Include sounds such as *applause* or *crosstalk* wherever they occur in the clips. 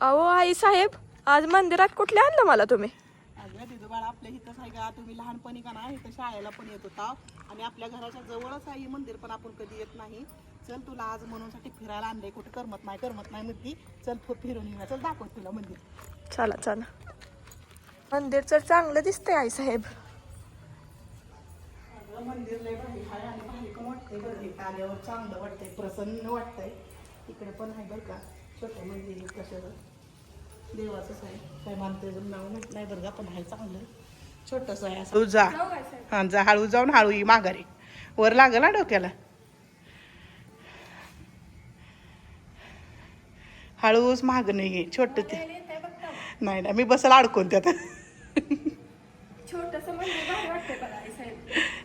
अहो आई साहेब आज मंदिरात कुठले आणलं मला तुम्ही? अगं दिदू बाळा आपल्या इथंच आहे का तुम्ही लहानपणी का नाही इथं शाळेला पण येत होता. आणि आपल्या घराच्या जवळच आहे हे मंदिर पण आपण कधी येत नाही. चल तुला आज म्हणूनसाठी फिरायला आणलंय. कुठं करमत नाही करमत नाही म्हणती. चल फो- फिरून येऊया. चल दाखव तुला मंदिर. चला चला. मंदिर तर चांगलं दिसतंय आई साहेब. अगं मंदिर लय भारी आहे आणि भारी पण वाटतंय बरं. इथं आल्यावर चांगलं वाटतंय प्रसन्न वाटतंय. इकडे पण आहे बरं का छोटं मंदिर कशाचं देवाचंच आहे काय मानतोय जर नाव माहीत नाही बरं का पण आहे चांगलं. छोटस आहे असं. जा. हा जा हळू जाऊन हळू ये माघारी. वर लागल ना डोक्याला. हळूच महाग नाही आहे छोट ते. नाही ना मी बसल अडकून त्यात. साहेब.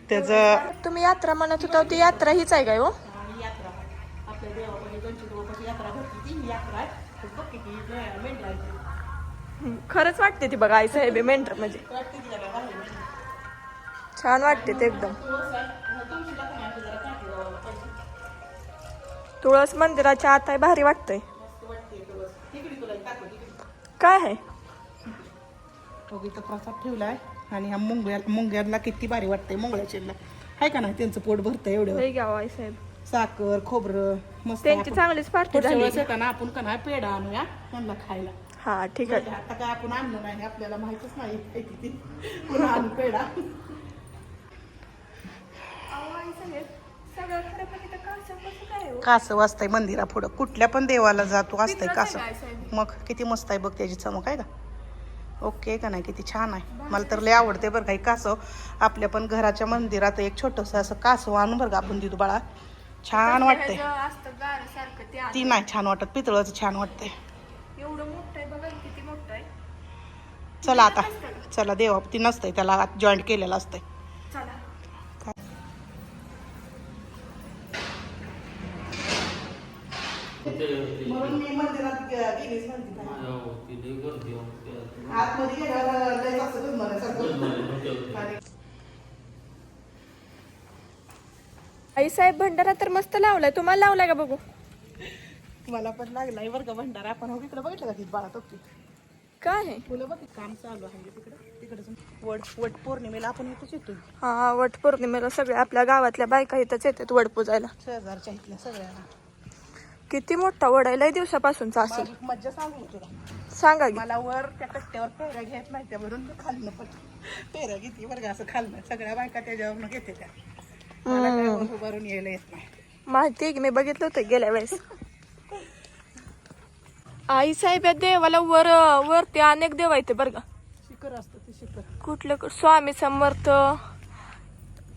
त्याचं तुम्ही यात्रा म्हणत होता ती यात्रा हीच आहे काय हो? यात्रा. आपल्या देवापाशी गणपती यात्रा भरती ती यात्रा बघ किती हम्म, खरंच वाटते ती बघा आई साहेब मेंढर म्हणजे म्हणजे. छान वाटते ते एकदम. तुळस मंदिराच्या आत आहे भारी वाटतंय. काय आहे? प्रसाद ठेवलाय. आणि ह्या मुंग्या मुंग्याला किती भारी वाटतंय मुंगळ्याचेला आहे का नाही? त्यांचं पोट भरतंय एवढं. आई साहेब. साखर खोबरं मस्त त्यांची चांगलीच पार्टी आपण का नाही पेढा आणूया त्यांना खायला. हा ठीक आहे. आता काय आपण आणलं नाही आपल्याला माहितच नाही किती पुन्हा आणू पेढा. कासव असतंय मंदिरा पुढं. कुठल्या पण देवाला जातो असतंय कासव. मग किती मस्त आहे बघ त्याची चमक आहे का? ओके का नाही? किती छान आहे. मला तर लय आवडते बरं काही कासव. आपल्या पण घराच्या मंदिरात एक छोटस असं कासव आणून बरं का आपण दिदू बाळा. छान वाटतंय. ती नाही छान वाटत पितळाचं छान वाटतंय एवढं मोठं आहे बघा किती मोठं आहे चला आता. चला देवा ती नसतंय त्याला जॉईंट केलेलं असतंय. आई साहेब भंडारा तर मस्त लावलाय. तुम्हाला लावलाय का बघू? मला पण लागलाय बरं का भंडारा. आपण हो इकडे बघितलं का तिथे बाळा तो? काय? आहे फुलं बघ काम चालू आहे तिकडे. तिकडे वड वट पौर्णिमेला आपण इथंच येतो हा वट पौर्णिमेला सगळ्या आपल्या गावातल्या बायका इथंच येतात वड पूजायला. शेजारच्या इथल्या सगळ्यांना. किती मोठा वड आहे लय दिवसापासूनचा असेल. माझी मज्जा सांगू तुला? सांगा की. मला वर त्या कट्ट्यावर पेऱ्या घेत नाही त्या म्हणून मी खाल्लं पण पेऱ्या घेते बरं का असं खाल्लं सगळ्या बायका त्याच्यावर घेते त्या. मला काय उभारून यायला येत नाही. माहिती आहे की मी बघितलं होतं गेल्या वेळेस. आई साहेब या देवाला वर वरती अनेक देव आहेत बरं का. शिखर असतं ते शिखर. कुठलं कु- स्वामी समर्थ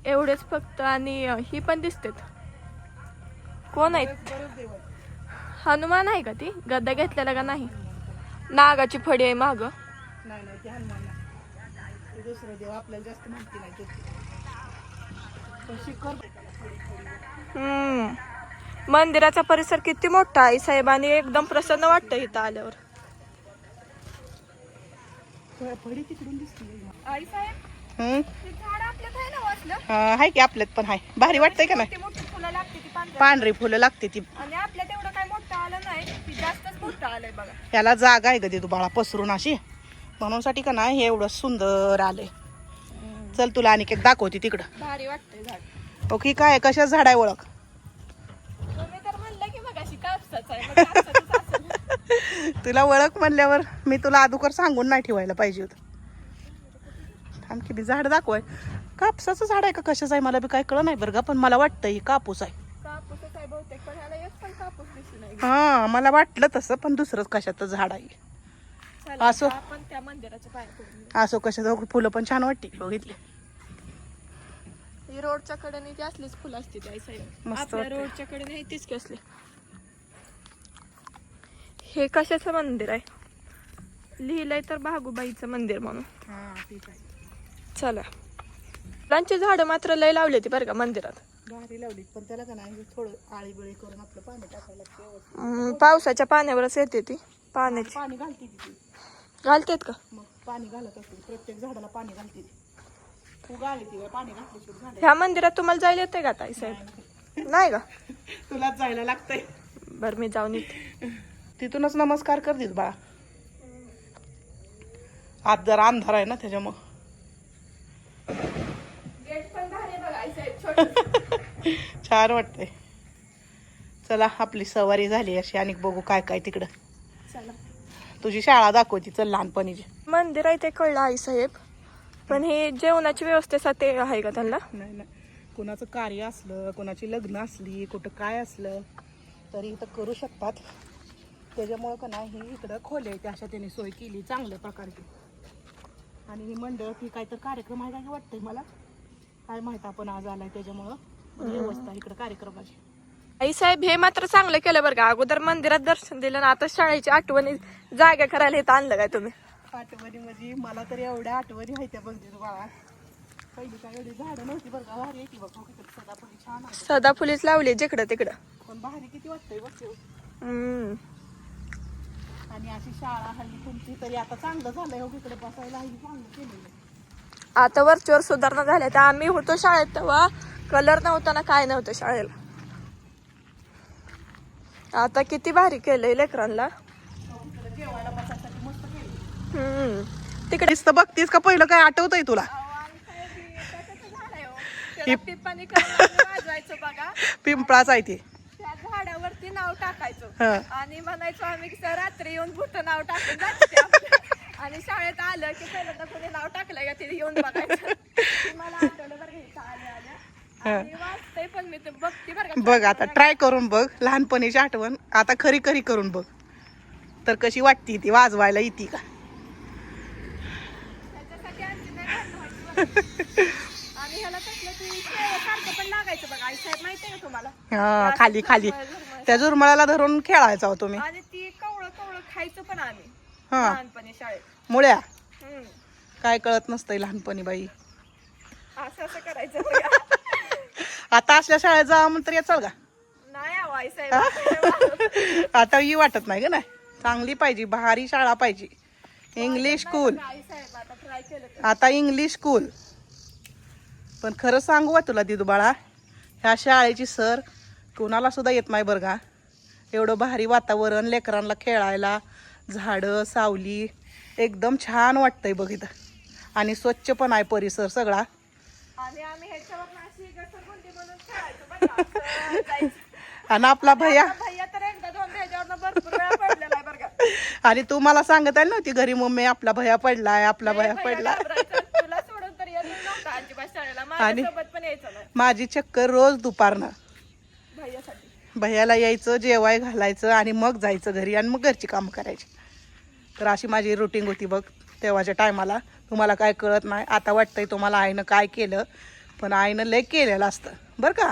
एवढेच फक्त आणि ही पण दिसतेत. कोण आहेत? बरेच देव आहेत. हनुमान आहे का ती? गद्दा घेतलेला का नाही? नागाची फडी आहे माग. नाही नाही ते हनुमान नाही. ते दुसरं देव आपल्याला जास्त माहिती नाही. ते पण शिखर हम्म. मंदिराचा परिसर किती मोठा आहे साहेब आणि एकदम प्रसन्न वाटतं इथं आल्यावर. आहे हा, हाय की आपल्यात पण हाय भारी वाटतंय का नाही? पांढरी फुलं लागते ती. आणि आपल्यात एवढं काय मोठं आलं नाही ती जास्तच मोठं आलंय बघा. ह्याला जागा आहे का तू बाळा पसरून अशी. म्हणून साठी का नाही हे एवढं सुंदर आलंय. चल तुला आणि एक दाखवते तिकडं. भारी वाटतंय ओके काय कशा झाड आहे ओळख? कापसाचं आहे. मग कापसाचंच असेल. *laughs* तुला ओळख म्हणल्यावर मी तुला अगोदर सांगून नाही ठेवायला पाहिजे होतं. आणखी बी झाड दाखवाय. कापसाचं झाड आहे का? कशाचं आहे? मला बी काय कळ नाही बरं का पण मला वाटतं ही कापूस आहे. कापूसच आहे बहुतेक पण ह्याला एक पण कापूस दिसू नाही हा मला वाटलं तसं पण दुसरंच कशाचं झाड आहे. असो. आता आपण त्या मंदिराच्या पाया पडून येऊ. असो कशाचं? फुलं पण छान वाटते बघितले ही रोडच्या कडेने ती असलीच फुलं असते त्या मस्त आपल्या वाटतंय. रोडच्या कडेने तीच की असली. हे कशाचं मंदिर आहे? लिहिलंय तर भागूबाईचं मंदिर म्हणून. हा चला. फुलांची झाडं मात्र लय लावली ती बरं का मंदिरात. भारी लावली पण त्याला का नाही थोडं आळी बिळी करून आपलं पाणी टाकायला लागतं व्यवस्थित. हम्म, पावसाच्या पाण्यावरच येते ती पाण्याची. पाणी घालते ती घालतेत का? मग पाणी घालत असते प्रत्येक झाडाला पाणी घालते ती. तू गाळी ती पाणी घातल्याशिवाय झाड ह्या मंदिरात तुम्हाला जायला येते का ताई साहेब? नाही का? *laughs* तुलाच जायला लागतंय. बरं मी जाऊन येते. तिथूनच नमस्कार कर देत बाळा. आत जरा अंधार आहे ना त्याच्यामुळं. *laughs* छान वाटतंय. चला आपली सवारी झाली अशी. आणि बघू काय काय तिकडं. चला. तुझी शाळा दाखवती चल लहानपणीची. मंदिर आहे ते कळलं आई साहेब. पण हे जेवणाची व्यवस्थेसाठी आहे का त्यांना? नाही नाही. कोणाचं कार्य असलं कोणाची लग्न असली कुठं काय असलं तरी इथं करू शकतात. त्याच्यामुळं का नाही ही इकडं खोले आहे अशा त्यांनी सोय केली चांगल्या प्रकारची. आणि ही मंडळ ही काय तर कार्यक्रम आहे काय वाटतंय मला? काय माहीत आपण आज आलाय त्याच्यामुळं. व्यवस्था इकडं कार्यक्रमाची. आई साहेब हे मात्र चांगलं केलं बरं का. अगोदर मंदिरात दर्शन दिलं ना आता शाळेची आठवणी जागा करायला इथं आणलं काय तुम्ही? आठवणी म्हणजे मला तर एवढ्या आठवणी आहेत बघ दिलं बाळा. पहिली काय एवढी झाडं नव्हती बरं का भारी बघ. किती सदाफुली छान सदाफुलीच लावली जिकडं तिकडं. पण भारी किती वाटतंय बघ. हम्म. आणि अशी शाळा हल्ली कोणती तरी आता चांगलं झालंय हो इकडे बसायला हल्ली चांगलं केलेलं आता वरच्यावर सुधारणा झाल्या तर आम्ही होतो शाळेत तेव्हा कलर नव्हता ना काय नव्हतं शाळेला. आता किती भारी केलंय लेकरांना जेवायला बसायसाठी मस्त केलं हम्म. तिकडे नुसतं बघतीस का पहिलं काय आठवतंय तुला? बघा. पिंपळाच आहे ते. त्या झाडावरती नाव टाकायचं. आणि म्हणायचो आम्ही की सर रात्री येऊन बुट नाव टाकून आपलं. आणि शाळेत आलं की पहिल्यांदा कोणी नाव टाकलंय का तिथे येऊन बघायचं. ती मला आठवलं बरं आल्या आल्या आणि पण मी ते बघते बरं का. बघ आता ट्राय करून बघ. लहानपणीची आठवण आता खरी खरी करून बघ. तर कशी वाटती ती वाजवायला येते का? त्याच्यासाठी नाही. आणि ह्याला कसलं ते सारखं पण लागायचं. का तुम्हाला? हा खाली खाली. त्या जुरमळाला धरून खेळायचा हो तुम्ही. आणि ती कवळं कवळं खायचं पण आम्ही. हा. लहानपणी शाळेत. मुळ्या? हम्म. काय कळत नसतंय लहानपणी बाई. असं असं करायचं. आता असल्या शाळेत जा म्हणून तर याचाल का? नाही आहो आता ही वाटत नाही ग नाही. चांगली पाहिजे भारी शाळा पाहिजे. इंग्लिश स्कूल आता ट्राय केलं तर. आता इंग्लिश स्कूल पण खरं सांगू का तुला दिदू बाळा ह्या शाळेची सर कोणाला सुद्धा येत नाही बरं का. एवढं भारी वातावरण लेकरांना खेळायला झाडं सावली. एकदम छान वाटतंय बघ इथं. आणि स्वच्छ पण आहे परिसर सगळा. आणि *laughs* आपला भैया. आणि तू मला सांगत आहे नव्हती घरी मम्मी आपला भैया पडलाय आपला भैया पडला. आणि- माझ्यासोबत पण यायचं नाही माझी चक्कर रोज दुपारनं. भैयाला यायचं जेवाय घालायचं आणि मग जायचं घरी आणि मग घरची कामं करायची. तर अशी माझी रुटीन होती बघ तेव्हाच्या टायमाला तुम्हाला काय कळत नाही आता वाटतंय तुम्हाला आईनं काय केलं पण आईनं लय केलेलं असतं. बरं का?